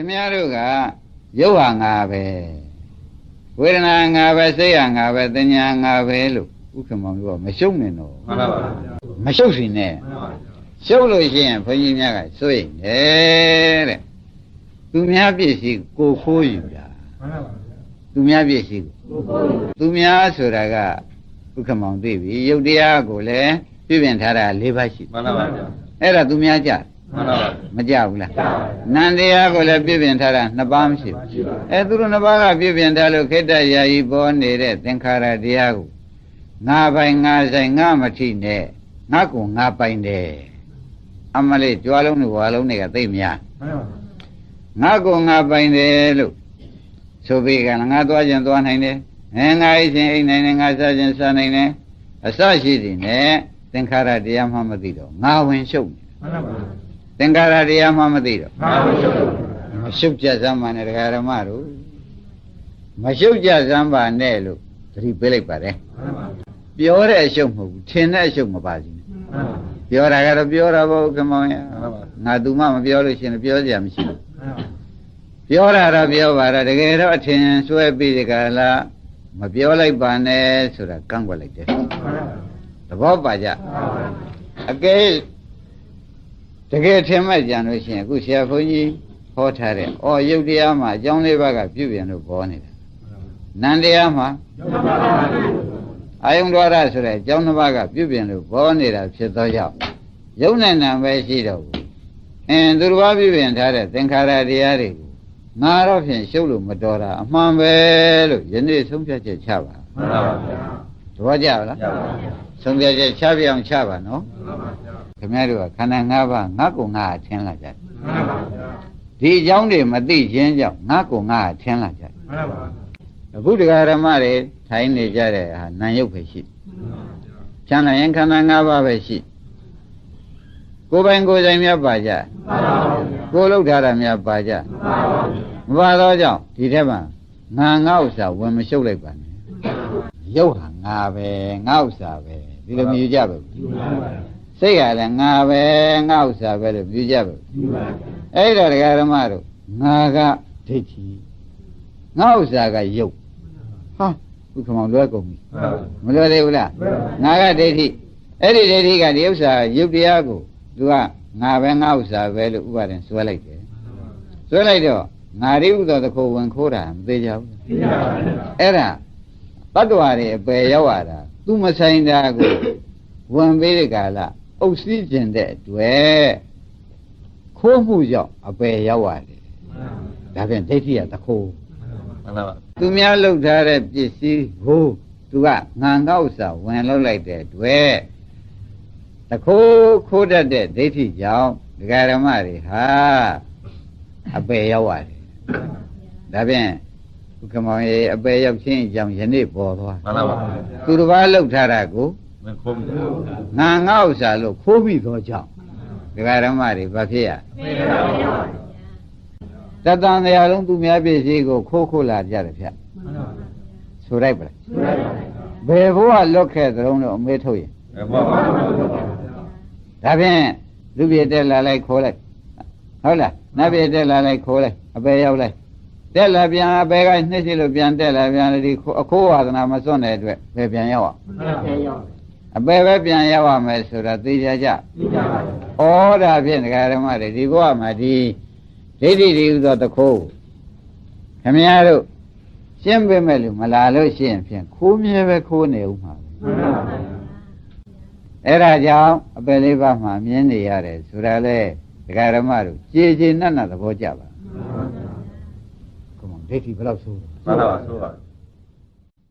ခင်ဗျားတို့ကရုပ်ဟာငါပဲဝေဒနာငါပဲစိတ်ဟာငါပဲသညာငါပဲလို့ဥက္ကမောင်တို့ကမရှုံနဲ့တော့မှန်ပါပါမရှုပ်စီနဲ့မှန်ပါပါရှုပ်လို့ရှိရင်ဘုန်းကြီးများကစိုးရိမ်တယ်တဲ့သူများပြည့်စည်ကိုခိုးယူတာမှန်ပါပါသူများပြည့်စည်ကိုသူများဆိုတာကဥက္ကမောင်သိပြီယုတ်တရားကိုလည်းပြည့်ပြင်ထားတာ၄ပါးရှိမှန်ပါပါအဲ့ဒါသူများကြ မှန်ပါပါမကြဘူးလားနန္တရားကိုလည်းပြည့်ပြင်ထားတာနှစ်ပါးမရှိဘူးအဲသူတို့နှစ်ပါးကပြည့်ပြင်ထားလို့ခိတ္တရာယီပေါ်နေတဲ့သင်္ခါရတရားကိုငါပိုင်ငါဆိုင်ငါမထိနဲ့ငါကိုငါပိုင်တယ်အမလေးကြွားလုံးတွေဝါလုံးတွေကသိမ့်များမှန်ပါပါငါကိုငါပိုင်တယ်လို့ဆိုပြီးကငါသွားခြင်းသွားနိုင်တယ်အဲငါအိတ်ခြင်းအိတ်နိုင်တယ်ငါစားခြင်းစားနိုင်တယ်အစရှိသည်နဲ့သင်္ခါရတရားမှမသိတော့ငါဝင်ရှုပ်နေမှန်ပါပါ သင်္ခါရတရားမှမသိတော့မှန်ပါပါမရှုပ်ကြစမ်းပါနဲ့တရားဓမ္မတို့မရှုပ်ကြစမ်းပါနဲ့လို့သတိပေးလိုက်ပါတယ်မှန်ပါပါပြောတဲ့အရှုပ်မဟုတ်ဘူးထင်တဲ့အရှုပ်မပါစီနဲ့မှန်ပါပါပြောတာကတော့ပြောတာပေါ့ကမောင်ရမှန်ပါပါငါသူမှမပြောလို့ရှိရင်ပြောစရာမရှိဘူးမှန်ပါပါပြောတာတော့ပြောပါတော့တကယ်တော့အထင်ဆွဲပြီးဒီကလာမပြောလိုက်ပါနဲ့ဆိုတာကန့်ကွက်လိုက်တယ်သဘောပါကြအကယ် တကယ်ထင်မှတ်ကြံလို့ရှိရင်အခုဆရာဘုန်းကြီးဟောထားတဲ့အော်ယုတ်တရားမှာအကြောင်းလေးပါးကပြုပြင်လို့ပေါ်နေတာနန္တရားမှာအာယုံတော်ရဆိုတဲ့အကြောင်းတစ်ပါးကပြုပြင်လို့ပေါ်နေတာဖြစ်သောကြောင့်ယုံနဲ့နာပဲရှိတော့ဘူးအင်းသူတစ်ပါးပြုပြင်ထားတဲ့သင်္ခါရတရားတွေကိုငါတော့ဖြင့်ရှုပ်လို့မတော်တာအမှန်ပဲလို့ယနေ့ဆုံးဖြတ်ချက်ချပါမှန်ပါပါသဘောကျလားရပါပါဆုံးဖြတ်ချက်ချပြအောင်ချပါနော်မှန်ပါပါ ခင်ဗျားတို့ကခန္ဓာ၅ပါးငါ့ကိုငါအထင်လာကြတယ်မှန်ပါပါဒီအကြောင်းတွေမသိခြင်းကြောင့်ငါ့ကိုငါအထင်လာကြတယ်မှန်ပါပါအခုတရားဓမ္မတွေထိုင်နေကြတဲ့ဟာနာယုတ်ပဲရှိချမ်းသာရင်ခန္ဓာ၅ပါးပဲရှိကိုယ်ပိုင်ကိုယ်ဆိုင်များပါကြကိုယ်လောက်ထားတာများပါကြမပါတော့ကြောင့်ဒီထက်မှငါငါဥစ္စာဝင်မရှုပ်လိုက်ပါနဲ့ရုပ်ဟာငါပဲငါဥစ္စာပဲဒီလိုမြည်ကြပဲ စိတ်ကလည်းငါပဲငါဥစ္စာပဲလို့မြည်ကြပဲအဲ့တော့တရားဓမ္မတို့ငါကဒိဋ္ဌိငါဥစ္စာကယုတ်ဟာဘုခမောင်လွဲကုန်ပြီမလွယ်သေးဘူးလားငါကဒိဋ္ဌိအဲ့ဒီဒိဋ္ဌိကဒီဥစ္စာယုတ်တရားကိုသူကငါပဲငါဥစ္စာပဲလို့ဥပါဒံဆွဲလိုက်တယ်ဆွဲလိုက်တော့ငါရိဥသောတခုဝင်ခိုးတာမသေးကြဘူးအဲ့ဒါတတ္တဝါတွေအပယ်ရောက်ရတာသူမဆိုင်တာကိုဝင်ပေးတဲ့ကာလ အုပ်စည်းခြင်းတဲ့အတွက်ခိုးမှုကြောင့်အပယ်ရောက်ရတယ်ဒါဖြင့်ဒိဋ္ဌိကတခုမှန်ပါပါသူများလှုပ်ထားတဲ့ပစ္စည်းကိုသူကငံကောက်စာဝင်လှုပ်လိုက်တဲ့အတွက်တခိုးခိုးတတ်တဲ့ဒိဋ္ဌိကြောင့်ဒကာရမတွေဟာအပယ်ရောက်ရတယ်ဒါဖြင့်ဘုခမောင်ရေအပယ်ရောက်ခြင်းအကြောင်းယနေ့ပေါ်သွားမှန်ပါပါသူတစ်ပါးလှုပ်ထားတာကို မခုံးဘူးငံကောက်စာလို့ခိုးပြီးသောကြောင့်ဒကာရမတွေဘာဖြစ်ရတတန်တရားလုံးသူများပစ္စည်းကိုခိုးခိုးလာကြတယ်ဗျဆိုလိုက်ပါလားဘယ်ဘဝလွတ်ခဲ့သလုံးတော့အမေးထုတ်ရင်မှန်ပါပါဒါဖြင့်လူပြည့်တက်လာလိုက်ခိုးလိုက်ဟုတ်လားနတ်ပြည့်တက်လာလိုက်ခိုးလိုက်အပေရောက်လိုက်တက်လာပြန်အပေကနှစ်စီလို့ပြန်တက်လာပြန်ဒီအခိုးဝါဒနာမစွန့်တဲ့အတွက်ဘယ်ပြန်ရောက်အောင် အပေပဲပြန်ရောက်ရမယ်ဆိုတာသိကြကြဩဒါဖြင့်ဒကာရမတွေဒီဘဝမှာဒီဒိဋ္ဌိတွေဥသောတခိုးခမည်းတော်ရှင်းပေးမဲ့လို့မလာလို့ရှိရင်ဖြင့်ခိုးမြဲပဲခိုးနေဦးမှာပဲအဲ့ဒါကြောင့်အပယ်လေးပါးမှာမြင်နေရတယ်ဆိုတာလေဒကာရမတို့ကြည်ကြည်နတ်နတ်သဘောကြပါကမဒိဋ္ဌိဘယ်လောက်ဆိုးလဲမှန်ပါပါဆိုပါ